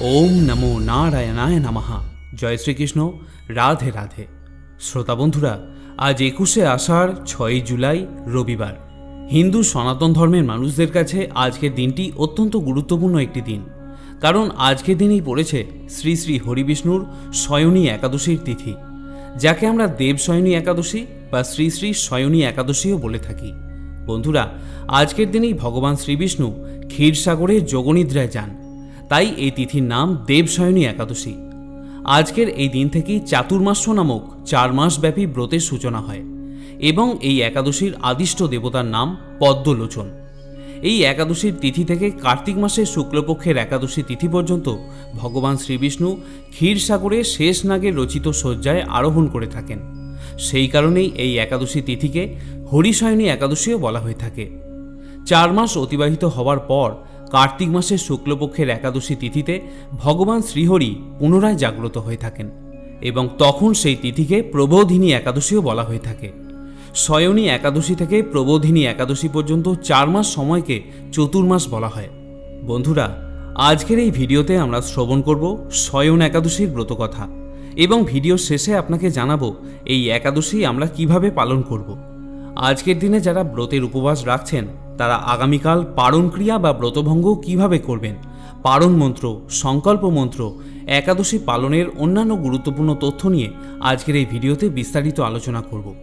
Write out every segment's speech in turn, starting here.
ওম নমো নারায়ণায় নমঃ। জয় শ্রীকৃষ্ণ। রাধে রাধে। শ্রোতা বন্ধুরা, আজ একুশে আষাঢ়, ছয়ই জুলাই, রবিবার। হিন্দু সনাতন ধর্মের মানুষদের কাছে আজকের দিনটি অত্যন্ত গুরুত্বপূর্ণ একটি দিন। কারণ আজকের দিনেই পড়েছে শ্রী শ্রী হরিবিষ্ণুর শয়নী একাদশীর তিথি, যাকে আমরা দেব দেবশয়নী একাদশী বা শ্রী শ্রী শয়নী একাদশীও বলে থাকি। বন্ধুরা, আজকের দিনেই ভগবান শ্রীবিষ্ণু ক্ষীরসাগরে যোগনিদ্রায় যান। তাই এই তিথির নাম দেবশয়নী একাদশী। আজকের এই দিন থেকেই চাতুর্মাস্য নামক চার মাসব্যাপী ব্রতের সূচনা হয় এবং এই একাদশীর আদিষ্ট দেবতার নাম পদ্মলোচন। এই একাদশীর তিথি থেকে কার্তিক মাসের শুক্লপক্ষের একাদশী তিথি পর্যন্ত ভগবান শ্রীবিষ্ণু ক্ষীরসাগরে শেষ নাগে রচিত শয্যায় আরোহণ করে থাকেন। সেই কারণেই এই একাদশী তিথিকে হরিশয়নী একাদশীও বলা হয়ে থাকে। চার মাস অতিবাহিত হওয়ার পর কার্তিক মাসের শুক্লপক্ষের একাদশী তিথিতে ভগবান শ্রীহরি পুনরায় জাগ্রত হয়ে থাকেন এবং তখন সেই তিথিকে প্রবোধিনী একাদশীও বলা হয়ে থাকে। শয়নী একাদশী থেকে প্রবোধিনী একাদশী পর্যন্ত চার মাস সময়কে চতুর্মাস বলা হয়। বন্ধুরা, আজকের এই ভিডিওতে আমরা শ্রবণ করব শয়ন একাদশীর ব্রতকথা এবং ভিডিও শেষে আপনাকে জানাব এই একাদশী আমরা কীভাবে পালন করব। আজকের দিনে যারা ব্রতের উপবাস রাখছেন তারা আগামীকাল পারণ ক্রিয়া বা ব্রতভঙ্গ কীভাবে করবেন? পারণ মন্ত্র, সংকল্প মন্ত্র, একাদশী পালনের অন্যান্য গুরুত্বপূর্ণ তথ্য নিয়ে আজকের এই ভিডিওতে বিস্তারিত আলোচনা করব।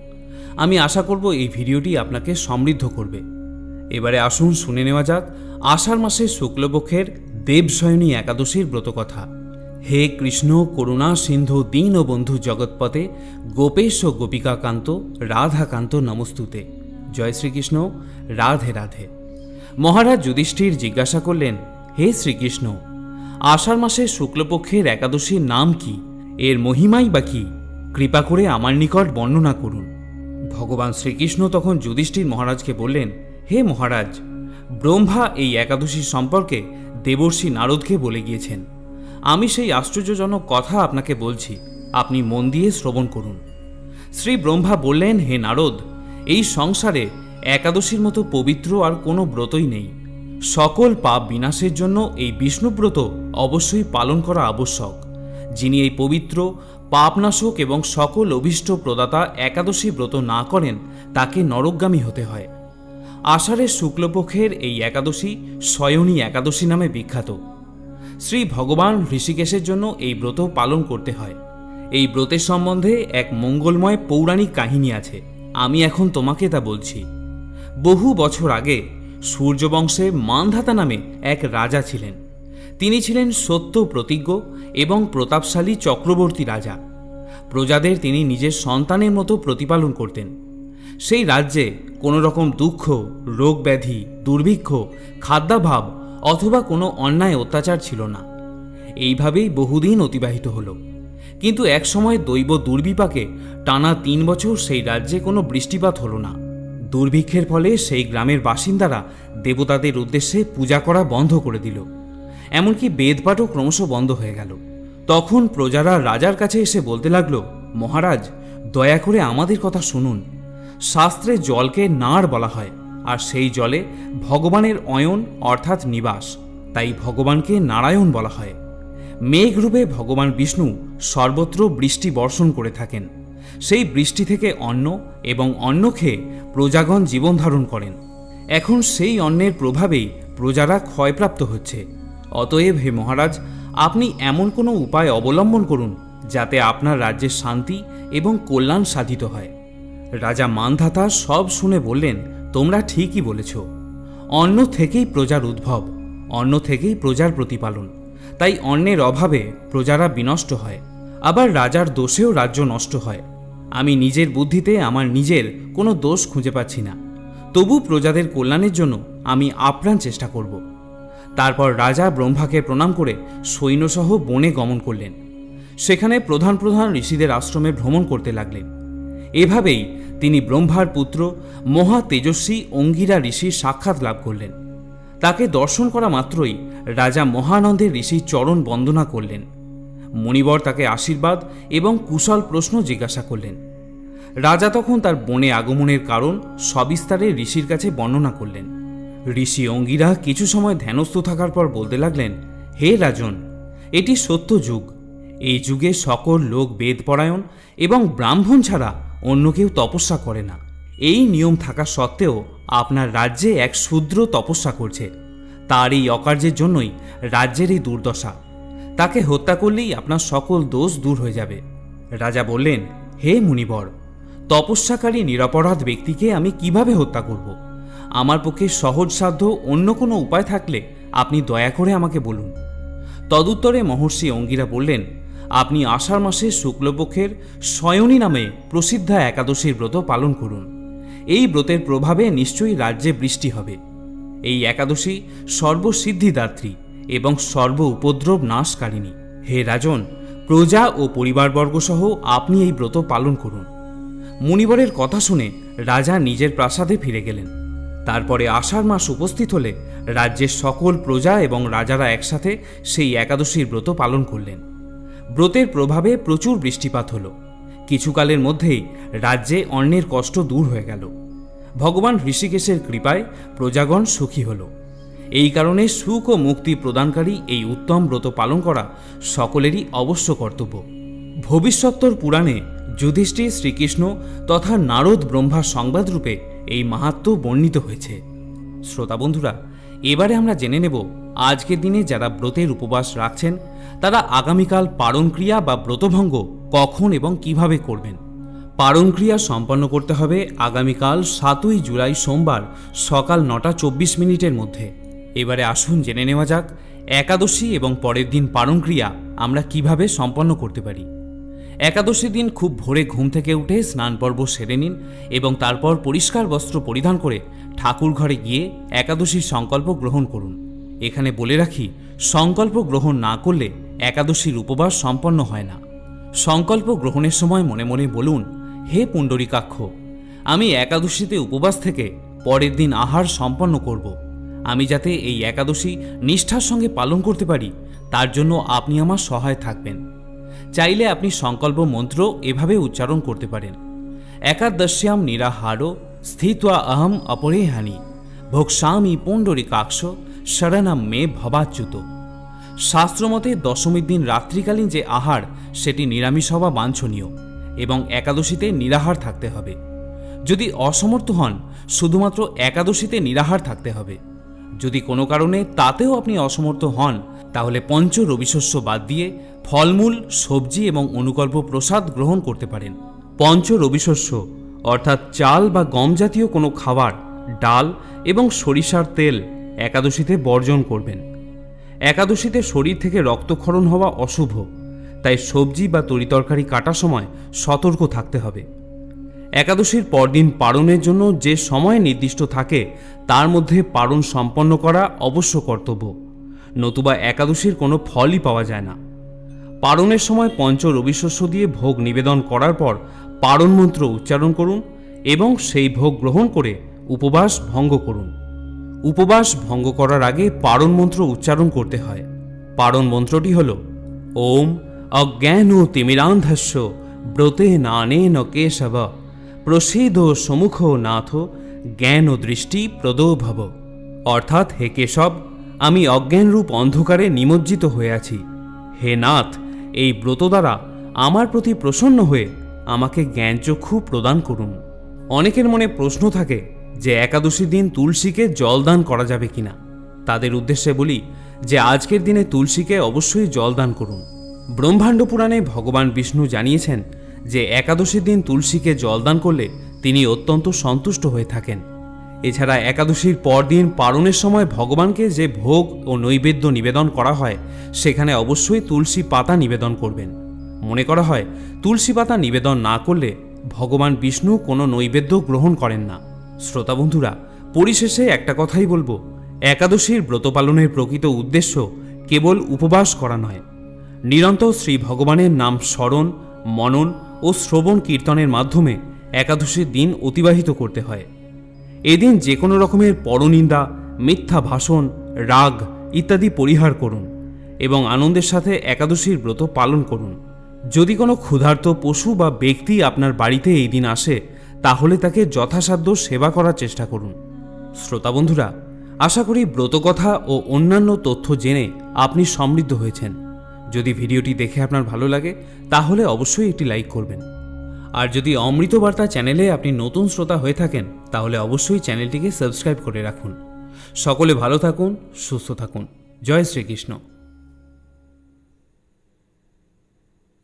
আমি আশা করব এই ভিডিওটি আপনাকে সমৃদ্ধ করবে। এবারে আসুন শুনে নেওয়া যাক আষাঢ় মাসের শুক্লপক্ষের দেবশয়নী একাদশীর ব্রতকথা। হে কৃষ্ণ, করুণা, সিন্ধু, দীন ও বন্ধু জগৎপতে গোপেশ গোপিকাকান্ত, রাধাকান্ত নমস্তুতে। জয় শ্রীকৃষ্ণ, রাধে রাধে। মহারাজ যুধিষ্ঠির জিজ্ঞাসা করলেন, হে শ্রীকৃষ্ণ, আষাঢ় মাসের শুক্লপক্ষের একাদশীর নাম কি? এর মহিমাই বা কি? কৃপা করে আমার নিকট বর্ণনা করুন। ভগবান শ্রীকৃষ্ণ তখন যুধিষ্ঠির মহারাজকে বললেন, হে মহারাজ, ব্রহ্মা এই একাদশী সম্পর্কে দেবর্ষি নারদকে বলে গিয়েছেন। আমি সেই আশ্চর্যজনক কথা আপনাকে বলছি, আপনি মন দিয়ে শ্রবণ করুন। শ্রী ব্রহ্মা বললেন, হে নারদ এই সংসারে একাদশীর মতো পবিত্র আর কোনো ব্রতই নেই। সকল পাপ বিনাশের জন্য এই বিষ্ণুব্রত অবশ্যই পালন করা আবশ্যক। যিনি এই পবিত্র, পাপনাশক এবং সকল অভীষ্ট প্রদাতা একাদশী ব্রত না করেন, তাকে নরকগামী হতে হয়। আষাঢ়ের শুক্লপক্ষের এই একাদশী শয়নী একাদশী নামে বিখ্যাত। শ্রী ভগবান ঋষিকেশের জন্য এই ব্রত পালন করতে হয়। এই ব্রতের সম্বন্ধে এক মঙ্গলময় পৌরাণিক কাহিনী আছে। আমি এখন তোমাকে তা বলছি। বহু বছর আগে সূর্যবংশে মানধাতা নামে এক রাজা ছিলেন। তিনি ছিলেন সত্য প্রতিজ্ঞ এবং প্রতাপশালী চক্রবর্তী রাজা। প্রজাদের তিনি নিজের সন্তানের মতো প্রতিপালন করতেন। সেই রাজ্যে কোনো রকম দুঃখ রোগ ব্যাধি দুর্ভিক্ষ, খাদ্যাভাব অথবা কোনো অন্যায় অত্যাচার ছিল না। এইভাবেই বহুদিন অতিবাহিত হলো। কিন্তু একসময় দৈব দুর্বিপাকে টানা তিন বছর সেই রাজ্যে কোনো বৃষ্টিপাত হলো না। দুর্ভিক্ষের ফলে সেই গ্রামের বাসিন্দারা দেবতাদের উদ্দেশ্যে পূজা করা বন্ধ করে দিল। এমনকি বেদপাঠও ক্রমশ বন্ধ হয়ে গেল। তখন প্রজারা রাজার কাছে এসে বলতে লাগল, মহারাজ, দয়া করে আমাদের কথা শুনুন। শাস্ত্রে জলকে নাড় বলা হয়, আর সেই জলে ভগবানের অয়ন অর্থাৎ নিবাস, তাই ভগবানকে নারায়ণ বলা হয়। মেঘরূপে ভগবান বিষ্ণু সর্বত্র বৃষ্টি বর্ষণ করে থাকেন। সেই বৃষ্টি থেকে অন্ন এবং অন্ন খেয়ে প্রজাগণ জীবন ধারণ করেন। এখন সেই অন্নের প্রভাবেই প্রজারা ক্ষয়প্রাপ্ত হচ্ছে। অতএব হে মহারাজ, আপনি এমন কোনো উপায় অবলম্বন করুন যাতে আপনার রাজ্যের শান্তি এবং কল্যাণ সাধিত হয়। রাজা মানধাতা সব শুনে বললেন, তোমরা ঠিকই বলেছ। অন্ন থেকেই প্রজার উদ্ভব, অন্ন থেকেই প্রজার প্রতিপালন। তাই অন্নের অভাবে প্রজারা বিনষ্ট হয়। আবার রাজার দোষেও রাজ্য নষ্ট হয়। আমি নিজের বুদ্ধিতে আমার নিজের কোনো দোষ খুঁজে পাচ্ছি না। তবু প্রজাদের কল্যাণের জন্য আমি আপ্রাণ চেষ্টা করব। তারপর রাজা ব্রহ্মাকে প্রণাম করে সৈন্যসহ বনে গমন করলেন। সেখানে প্রধান প্রধান ঋষিদের আশ্রমে ভ্রমণ করতে লাগলেন। এভাবেই তিনি ব্রহ্মার পুত্র মহা তেজস্বী অঙ্গিরা ঋষির সাক্ষাৎ লাভ করলেন। তাকে দর্শন করা মাত্রই রাজা মহানন্দের ঋষির চরণ বন্দনা করলেন। মণিবর তাকে আশীর্বাদ এবং কুশল প্রশ্ন জিজ্ঞাসা করলেন। রাজা তখন তার বনে আগমনের কারণ সবিস্তারে ঋষির কাছে বর্ণনা করলেন। ঋষি অঙ্গিরা কিছু সময় ধ্যানস্থ থাকার পর বলতে লাগলেন, হে রাজন, এটি সত্য যুগ। এই যুগে সকল লোক বেদপরায়ণ এবং ব্রাহ্মণ ছাড়া অন্য কেউ তপস্যা করে না। এই নিয়ম থাকা সত্ত্বেও আপনার রাজ্যে এক শূদ্র তপস্যা করছে। তার এই অকার্যের জন্যই রাজ্যের এই দুর্দশা। তাকে হত্যা করলেই আপনার সকল দোষ দূর হয়ে যাবে। রাজা বললেন, হে মুনিবর, তপস্যাকারী নিরপরাধ ব্যক্তিকে আমি কীভাবে হত্যা করব? আমার পক্ষে সহজসাধ্য অন্য কোনো উপায় থাকলে আপনি দয়া করে আমাকে বলুন। তদুত্তরে মহর্ষি অঙ্গিরা বললেন, আপনি আষাঢ় মাসের শুক্লপক্ষের শয়নী নামে প্রসিদ্ধা একাদশীর ব্রত পালন করুন। এই ব্রতের প্রভাবে নিশ্চয়ই রাজ্যে বৃষ্টি হবে। এই একাদশী সর্বসিদ্ধিদাত্রী। এবং সর্ব উপদ্রব নাশকারিণী। হে রাজন, প্রজা ও পরিবারবর্গ সহ আপনি এই ব্রত পালন করুন। মুনিবরের কথা শুনে রাজা নিজের প্রাসাদে ফিরে গেলেন। তারপরে আষাঢ় মাস উপস্থিত হলে রাজ্যের সকল প্রজা এবং রাজারা একসাথে সেই একাদশীর ব্রত পালন করলেন। ব্রতের প্রভাবে প্রচুর বৃষ্টিপাত হল। কিছুকালের মধ্যেই রাজ্যে অন্যের কষ্ট দূর হয়ে গেল। ভগবান ঋষিকেশের কৃপায় প্রজাগণ সুখী হল। এই কারণে সুখ ও মুক্তি প্রদানকারী এই উত্তম ব্রত পালন করা সকলেরই অবশ্য কর্তব্য। ভবিষ্যত্তর পুরাণে যুধিষ্ঠির শ্রীকৃষ্ণ তথা নারদ ব্রহ্মার সংবাদরূপে এই মাহাত্ম বর্ণিত হয়েছে। শ্রোতা বন্ধুরা, এবারে আমরা জেনে নেব আজকের দিনে যারা ব্রতের উপবাস রাখছেন, তারা আগামীকাল পারণক্রিয়া বা ব্রতভঙ্গ কখন এবং কীভাবে করবেন? পারণক্রিয়া সম্পন্ন করতে হবে আগামীকাল সাতই জুলাই সোমবার সকাল নটা চব্বিশ মিনিটের মধ্যে। এবারে আসুন জেনে নেওয়া যাক, একাদশী এবং পরের দিন পারণ ক্রিয়া আমরা কীভাবে সম্পন্ন করতে পারি। একাদশী দিন খুব ভোরে ঘুম থেকে উঠে স্নান পর্ব সেরে নিন এবং তারপর পরিষ্কার বস্ত্র পরিধান করে ঠাকুর ঘরে গিয়ে একাদশীর সংকল্প গ্রহণ করুন। এখানে বলে রাখি, সংকল্প গ্রহণ না করলে একাদশীর উপবাস সম্পন্ন হয় না। সংকল্প গ্রহণের সময় মনে মনে বলুন, হে পুণ্ডরীকাক্ষ, আমি একাদশীতে উপবাস থেকে পরের দিন আহার সম্পন্ন করব। আমি যাতে এই একাদশী নিষ্ঠার সঙ্গে পালন করতে পারি, তার জন্য আপনি আমার সহায় থাকবেন। চাইলে আপনি সংকল্প মন্ত্র এভাবে উচ্চারণ করতে পারেন। একাদশ্যাম নিরাহারো স্থিত্বা অহম অপরেহানি ভোক্সামি পুণ্ডরিকাক্ষ শরণাম মে ভবাচ্যুত। শাস্ত্রমতে দশমীর দিন রাত্রিকালীন যে আহার, সেটি নিরামিষ হওয়া বাঞ্ছনীয় এবং একাদশীতে নিরাহার থাকতে হবে। যদি অসমর্থ হন, শুধুমাত্র একাদশীতে নিরাহার থাকতে হবে। যদি কোনো কারণে তাতেও আপনি অসমর্থ হন, তাহলে পঞ্চ রবিশস্য বাদ দিয়ে ফলমূল, সবজি এবং অনুকল্প প্রসাদ গ্রহণ করতে পারেন। পঞ্চ রবিশস্য, অর্থাৎ চাল বা গম জাতীয় কোনো খাবার, ডাল এবং সরিষার তেল একাদশীতে বর্জন করবেন। একাদশীতে শরীর থেকে রক্তক্ষরণ হওয়া অশুভ, তাই সবজি বা তরিতরকারি কাটার সময় সতর্ক থাকতে হবে। একাদশীর পরদিন পারণের জন্য যে সময় নির্দিষ্ট থাকে, তার মধ্যে পারণ সম্পন্ন করা অবশ্য কর্তব্য। নতুবা একাদশীর কোনো ফলই পাওয়া যায় না। পারণের সময় পঞ্চ রবিশস্য দিয়ে ভোগ নিবেদন করার পর পারণ মন্ত্র উচ্চারণ করুন এবং সেই ভোগ গ্রহণ করে উপবাস ভঙ্গ করুন। উপবাস ভঙ্গ করার আগে পারণ মন্ত্র উচ্চারণ করতে হয়। পারণ মন্ত্রটি হল, ওম অজ্ঞান ও তিমিরান্ধস্য ব্রতে নানেন কেশব। প্রসিদ সমুখ নাথ, জ্ঞান ও দৃষ্টি প্রদো ভব অর্থাৎ, হে কেশব, আমি অজ্ঞানরূপ অন্ধকারে নিমজ্জিত হয়ে আছি। হে নাথ, এই ব্রত দ্বারা আমার প্রতি প্রসন্ন হয়ে আমাকে জ্ঞানচক্ষু প্রদান করুন। অনেকের মনে প্রশ্ন থাকে যে একাদশী দিন তুলসীকে জলদান করা যাবে কিনা। তাদের উদ্দেশ্যে বলি যে আজকের দিনে তুলসীকে অবশ্যই জলদান করুন। ব্রহ্মাণ্ড পুরাণে ভগবান বিষ্ণু জানিয়েছেন যে একাদশীর দিন তুলসীকে জলদান করলে তিনি অত্যন্ত সন্তুষ্ট হয়ে থাকেন। এছাড়া একাদশীর পরদিন পারণের সময় ভগবানকে যে ভোগ ও নৈবেদ্য নিবেদন করা হয়, সেখানে অবশ্যই তুলসী পাতা নিবেদন করবেন। মনে করা হয়, তুলসী পাতা নিবেদন না করলে ভগবান বিষ্ণু কোনো নৈবেদ্য গ্রহণ করেন না। শ্রোতা বন্ধুরা, পরিশেষে একটা কথাই বলব, একাদশীর ব্রত পালনের প্রকৃত উদ্দেশ্য কেবল উপবাস করা নয়। নিরন্তর শ্রী ভগবানের নাম স্মরণ, মনন ও শ্রবণ কীর্তনের মাধ্যমে একাদশীর দিন অতিবাহিত করতে হয়। এদিন যে কোনো রকমের পরনিন্দা, মিথ্যা ভাষণ, রাগ ইত্যাদি পরিহার করুন এবং আনন্দের সাথে একাদশীর ব্রত পালন করুন। যদি কোনো ক্ষুধার্ত পশু বা ব্যক্তি আপনার বাড়িতে এই দিন আসে, তাহলে তাকে যথাসাধ্য সেবা করার চেষ্টা করুন। শ্রোতা বন্ধুরা, আশা করি ব্রতকথা ও অন্যান্য তথ্য জেনে আপনি সমৃদ্ধ হয়েছেন। যদি ভিডিওটি দেখে আপনার ভালো লাগে, তাহলে অবশ্যই একটি লাইক করবেন। আর যদি অমৃত বার্তা চ্যানেলে আপনি নতুন শ্রোতা হয়ে থাকেন, তাহলে অবশ্যই চ্যানেলটিকে সাবস্ক্রাইব করে রাখুন। সকলে ভালো থাকুন, সুস্থ থাকুন। জয় শ্রীকৃষ্ণ।